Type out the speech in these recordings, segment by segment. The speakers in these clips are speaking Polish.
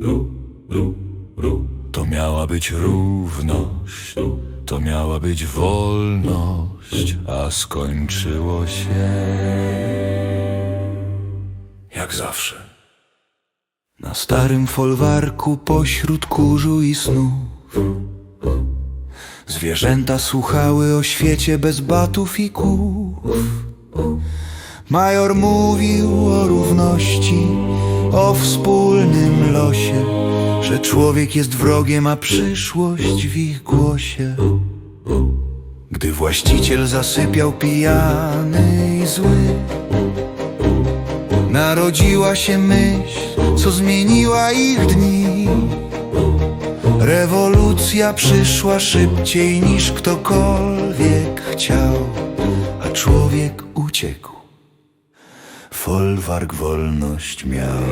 ru, ru, ru. To miała być równość, to miała być wolność, a skończyło się jak zawsze. Na starym folwarku pośród kurzu i snów. Zwierzęta słuchały o świecie bez batów i kłów. Major mówił o równości, o wspólnym losie Że człowiek jest wrogiem, a przyszłość w ich głosie. Gdy właściciel zasypiał pijany i zły Narodziła się myśl, co zmieniła ich dni. Rewolucja przyszła szybciej niż ktokolwiek chciał A człowiek uciekł Folwark wolność miał.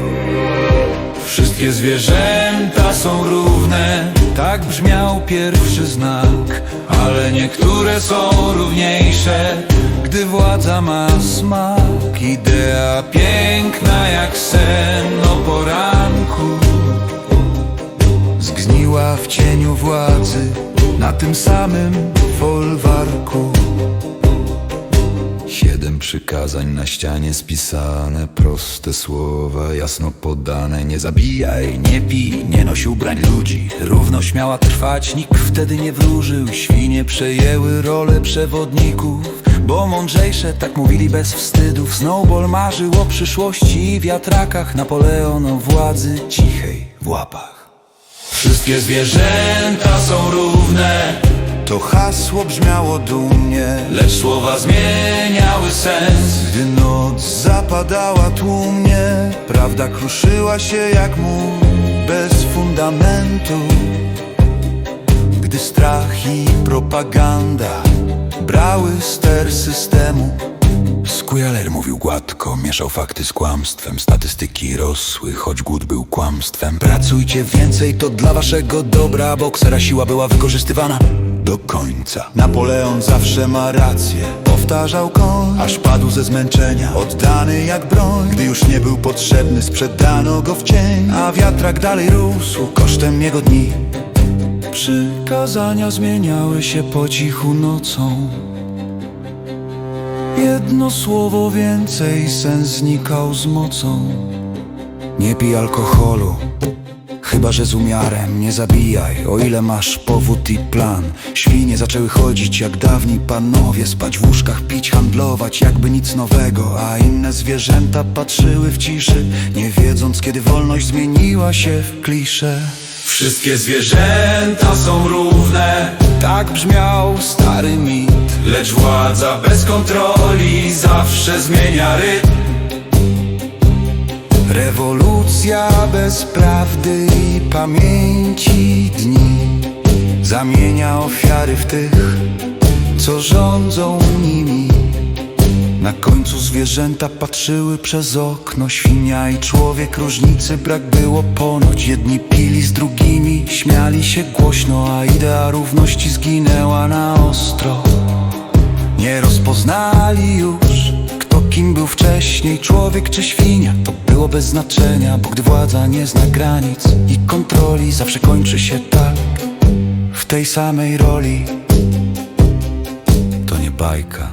Wszystkie zwierzęta są równe Tak brzmiał pierwszy znak Ale niektóre są równiejsze Gdy władza ma smak. Idea piękna jak sen o poranku. Zgniła w cieniu władzy Na tym samym folwarku Siedem przykazań na ścianie spisane Proste słowa, jasno podane Nie zabijaj, nie pij, nie noś ubrań ludzi. Równość miała trwać, nikt wtedy nie wróżył. Świnie przejęły rolę przewodników Bo mądrzejsze, tak mówili bez wstydów. Snowball marzył o przyszłości i wiatrakach Napoleon o władzy cichej w łapach. Wszystkie zwierzęta są równe To hasło brzmiało dumnie Lecz słowa zmieniały sens. Gdy noc zapadała tłumnie Prawda kruszyła się jak mur Bez fundamentu. Gdy strach i propaganda Brały ster systemu Squealer mówił gładko, mieszał fakty z kłamstwem. Statystyki rosły, choć głód był kłamstwem. Pracujcie więcej, to dla waszego dobra Boksera siła była wykorzystywana do końca. Napoleon zawsze ma rację. Powtarzał koń, aż padł ze zmęczenia. Oddany jak broń, gdy już nie był potrzebny Sprzedano go w cień, a wiatrak dalej rósł Kosztem jego dni. Przykazania zmieniały się po cichu nocą. Jedno słowo więcej, sens znikał z mocą. Nie pij alkoholu, chyba że z umiarem. Nie zabijaj, o ile masz powód i plan. Świnie zaczęły chodzić jak dawni panowie, spać w łóżkach, pić, handlować, jakby nic nowego. A inne zwierzęta patrzyły w ciszy, nie wiedząc kiedy wolność zmieniła się w kliszę. Wszystkie zwierzęta są równe, Tak brzmiał stary mit. lecz władza bez kontroli zawsze zmienia rytm. Rewolucja bez prawdy i pamięci dni Zamienia ofiary w tych, co rządzą nimi. Na końcu zwierzęta patrzyły przez okno Świnia i człowiek różnicy brak było ponoć. Jedni pili z drugimi, śmiali się głośno A idea równości zginęła na ostro. Nie rozpoznali już, kim był wcześniej, człowiek czy świnia. To było bez znaczenia, bo gdy władza nie zna granic i kontroli, zawsze kończy się tak, w tej samej roli. To nie bajka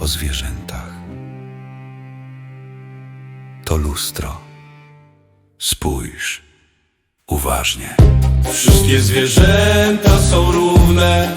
o zwierzętach, to lustro. Spójrz uważnie. Wszystkie zwierzęta są równe,